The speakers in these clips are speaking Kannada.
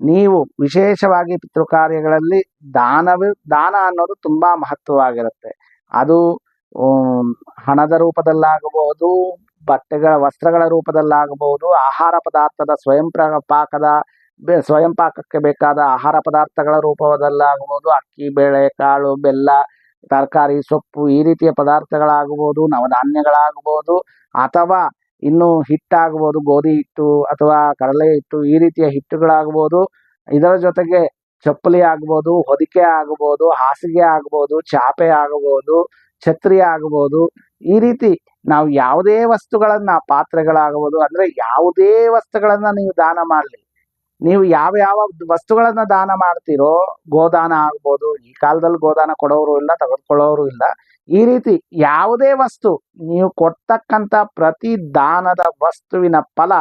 ನೀವು ವಿಶೇಷವಾಗಿ ಪಿತೃಕಾರ್ಯಗಳಲ್ಲಿ ದಾನವೇ, ದಾನ ಅನ್ನೋದು ತುಂಬಾ ಮಹತ್ವವಾಗಿರುತ್ತೆ. ಅದು ಹಣದ ರೂಪದಲ್ಲಾಗಬಹುದು, ಬಟ್ಟೆಗಳ, ವಸ್ತ್ರಗಳ ರೂಪದಲ್ಲಾಗಬಹುದು, ಆಹಾರ ಪದಾರ್ಥದ ಸ್ವಯಂ ಪಾಕದ ಸ್ವಯಂ ಪಾಕಕ್ಕೆ ಬೇಕಾದ ಆಹಾರ ಪದಾರ್ಥಗಳ ರೂಪದಲ್ಲಾಗಬಹುದು, ಅಕ್ಕಿ, ಬೇಳೆ, ಕಾಳು, ಬೆಲ್ಲ, ತರಕಾರಿ, ಸೊಪ್ಪು ಈ ರೀತಿಯ ಪದಾರ್ಥಗಳಾಗಬಹುದು, ನವಧಾನ್ಯಗಳಾಗಬಹುದು, ಅಥವಾ ಇನ್ನು ಹಿಟ್ಟಾಗಬಹುದು, ಗೋಧಿ ಹಿಟ್ಟು ಅಥವಾ ಕಡಲೆ ಹಿಟ್ಟು ಈ ರೀತಿಯ ಹಿಟ್ಟುಗಳಾಗಬಹುದು. ಇದರ ಜೊತೆಗೆ ಚಪ್ಪಲಿ ಆಗ್ಬೋದು, ಹೊದಿಕೆ ಆಗಬಹುದು ಹಾಸಿಗೆ ಆಗಬಹುದು ಚಾಪೆ ಆಗಬಹುದು ಛತ್ರಿ ಆಗಬಹುದು ಈ ರೀತಿ ನಾವು ಯಾವುದೇ ವಸ್ತುಗಳನ್ನ ಪಾತ್ರೆಗಳಾಗಬಹುದು, ಅಂದ್ರೆ ಯಾವುದೇ ವಸ್ತುಗಳನ್ನ ನೀವು ದಾನ ಮಾಡಲಿ. ನೀವು ಯಾವ ಯಾವ ವಸ್ತುಗಳನ್ನ ದಾನ ಮಾಡ್ತೀರೋ, ಗೋದಾನ ಆಗ್ಬೋದು, ಈ ಕಾಲದಲ್ಲಿ ಗೋದಾನ ಕೊಡೋರು ಇಲ್ಲ, ತೆಗೆದುಕೊಳ್ಳೋರು ಇಲ್ಲ, ಈ ರೀತಿ ಯಾವುದೇ ವಸ್ತು ನೀವು ಕೊಡ್ತಕ್ಕಂಥ ಪ್ರತಿ ದಾನದ ವಸ್ತುವಿನ ಫಲ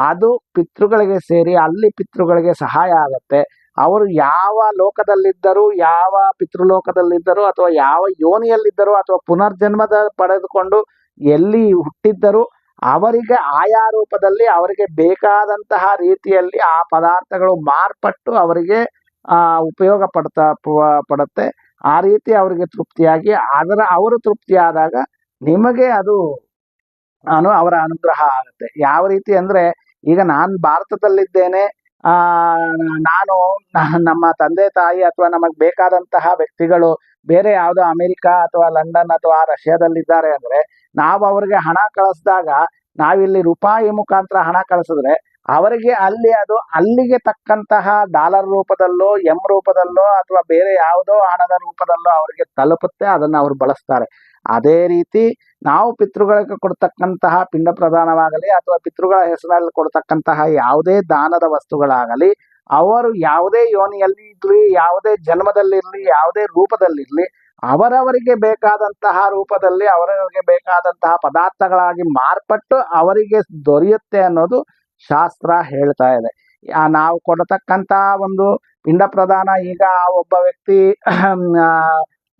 ಅದು ಪಿತೃಗಳಿಗೆ ಸೇರಿ, ಅಲ್ಲಿ ಪಿತೃಗಳಿಗೆ ಸಹಾಯ ಆಗುತ್ತೆ. ಅವರು ಯಾವ ಲೋಕದಲ್ಲಿದ್ದರೂ, ಯಾವ ಪಿತೃಲೋಕದಲ್ಲಿದ್ದರೂ, ಅಥವಾ ಯಾವ ಯೋನಿಯಲ್ಲಿದ್ದರೂ, ಅಥವಾ ಪುನರ್ಜನ್ಮದ ಪಡೆದುಕೊಂಡು ಎಲ್ಲಿ ಹುಟ್ಟಿದ್ದರೂ ಅವರಿಗೆ ಆಯಾ ರೂಪದಲ್ಲಿ ಅವರಿಗೆ ಬೇಕಾದಂತಹ ರೀತಿಯಲ್ಲಿ ಆ ಪದಾರ್ಥಗಳು ಮಾರ್ಪಟ್ಟು ಅವರಿಗೆ ಉಪಯೋಗ ಪಡ್ತಾ ಪಡುತ್ತೆ. ಆ ರೀತಿ ಅವರಿಗೆ ತೃಪ್ತಿಯಾಗಿ ಅದರ, ಅವರು ತೃಪ್ತಿಯಾದಾಗ ನಿಮಗೆ ಅದು ಅನು, ಅವರ ಅನುಗ್ರಹ ಆಗುತ್ತೆ. ಯಾವ ರೀತಿ ಅಂದ್ರೆ, ಈಗ ನಾನು ಭಾರತದಲ್ಲಿದ್ದೇನೆ ನಾನು ನಮ್ಮ ತಂದೆ, ತಾಯಿ ಅಥವಾ ನಮಗೆ ಬೇಕಾದಂತಹ ವ್ಯಕ್ತಿಗಳು ಬೇರೆ ಯಾವುದೋ ಅಮೆರಿಕ ಅಥವಾ ಲಂಡನ್ ಅಥವಾ ರಷ್ಯಾದಲ್ಲಿದ್ದಾರೆ ಅಂದ್ರೆ ನಾವು ಅವ್ರಿಗೆ ಹಣ ಕಳಿಸಿದಾಗ ನಾವಿಲ್ಲಿ ರೂಪಾಯಿ ಮುಖಾಂತರ ಹಣ ಕಳಿಸಿದ್ರೆ ಅವರಿಗೆ ಅಲ್ಲಿ ಅದು ಅಲ್ಲಿಗೆ ತಕ್ಕಂತಹ ಡಾಲರ್ ರೂಪದಲ್ಲೋ, ಎಂ ರೂಪದಲ್ಲೋ ಅಥವಾ ಬೇರೆ ಯಾವುದೋ ಹಣದ ರೂಪದಲ್ಲೋ ಅವರಿಗೆ ತಲುಪುತ್ತೆ, ಅದನ್ನು ಅವರು ಬಳಸ್ತಾರೆ. ಅದೇ ರೀತಿ ನಾವು ಪಿತೃಗಳಿಗೆ ಕೊಡ್ತಕ್ಕಂತಹ ಪಿಂಡ ಪ್ರದಾನವಾಗಲಿ ಅಥವಾ ಪಿತೃಗಳ ಹೆಸರಲ್ಲಿ ಕೊಡ್ತಕ್ಕಂತಹ ಯಾವುದೇ ದಾನದ ವಸ್ತುಗಳಾಗಲಿ ಅವರು ಯಾವುದೇ ಯೋನಿಯಲ್ಲಿ ಇರ್ಲಿ ಯಾವುದೇ ಜನ್ಮದಲ್ಲಿರ್ಲಿ, ಯಾವುದೇ ರೂಪದಲ್ಲಿರ್ಲಿ, ಅವರವರಿಗೆ ಬೇಕಾದಂತಹ ರೂಪದಲ್ಲಿ ಅವರವರಿಗೆ ಬೇಕಾದಂತಹ ಪದಾರ್ಥಗಳಾಗಿ ಮಾರ್ಪಟ್ಟು ಅವರಿಗೆ ದೊರೆಯುತ್ತೆ ಅನ್ನೋದು ಶಾಸ್ತ್ರ ಹೇಳ್ತಾ ಇದೆ. ನಾವು ಕೊಡತಕ್ಕಂತ ಒಂದು ಪಿಂಡ ಪ್ರಧಾನ ಈಗ ಒಬ್ಬ ವ್ಯಕ್ತಿ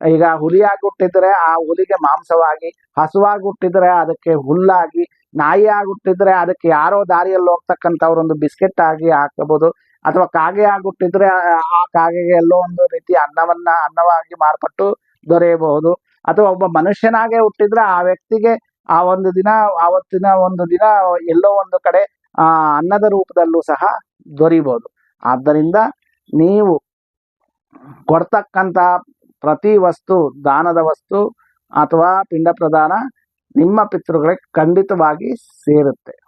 ಈಗ ಹುಲಿಯಾಗಿ ಹುಟ್ಟಿದ್ರೆ ಆ ಹುಲಿಗೆ ಮಾಂಸವಾಗಿ ಹಸುವಾಗಿ ಹುಟ್ಟಿದ್ರೆ ಅದಕ್ಕೆ ಹುಲ್ಲಾಗಿ ನಾಯಿಯಾಗಿ ಹುಟ್ಟಿದ್ರೆ ಅದಕ್ಕೆ ಯಾರೋ ದಾರಿಯಲ್ಲಿ ಹೋಗ್ತಕ್ಕಂಥವ್ರು ಒಂದು ಬಿಸ್ಕೆಟ್ ಆಗಿ ಹಾಕಬಹುದು. ಅಥವಾ ಕಾಗೆ ಆಗಿ ಹುಟ್ಟಿದ್ರೆ ಆ- ಕಾಗೆಗೆ ಎಲ್ಲೋ ಒಂದು ರೀತಿ ಅನ್ನವನ್ನ, ಅನ್ನವಾಗಿ ಮಾರ್ಪಟ್ಟು ದೊರೆಯಬಹುದು. ಅಥವಾ ಒಬ್ಬ ಮನುಷ್ಯನಾಗೆ ಹುಟ್ಟಿದ್ರೆ ಆ ವ್ಯಕ್ತಿಗೆ ಆ ಒಂದು ದಿನ, ಆವತ್ತಿನ ಒಂದು ದಿನ ಎಲ್ಲೋ ಒಂದು ಕಡೆ, ಆ, ಅನ್ನದ ರೂಪದಲ್ಲೂ ಸಹ ದೊರೀಬಹುದು. ಆದ್ದರಿಂದ ನೀವು ಕೊಡ್ತಕ್ಕಂಥ ಪ್ರತಿ ವಸ್ತು, ದಾನದ ವಸ್ತು ಅಥವಾ ಪಿಂಡ ಪ್ರದಾನ ನಿಮ್ಮ ಪಿತೃಗಳಿಗೆ ಖಂಡಿತವಾಗಿ ಸೇರುತ್ತೆ.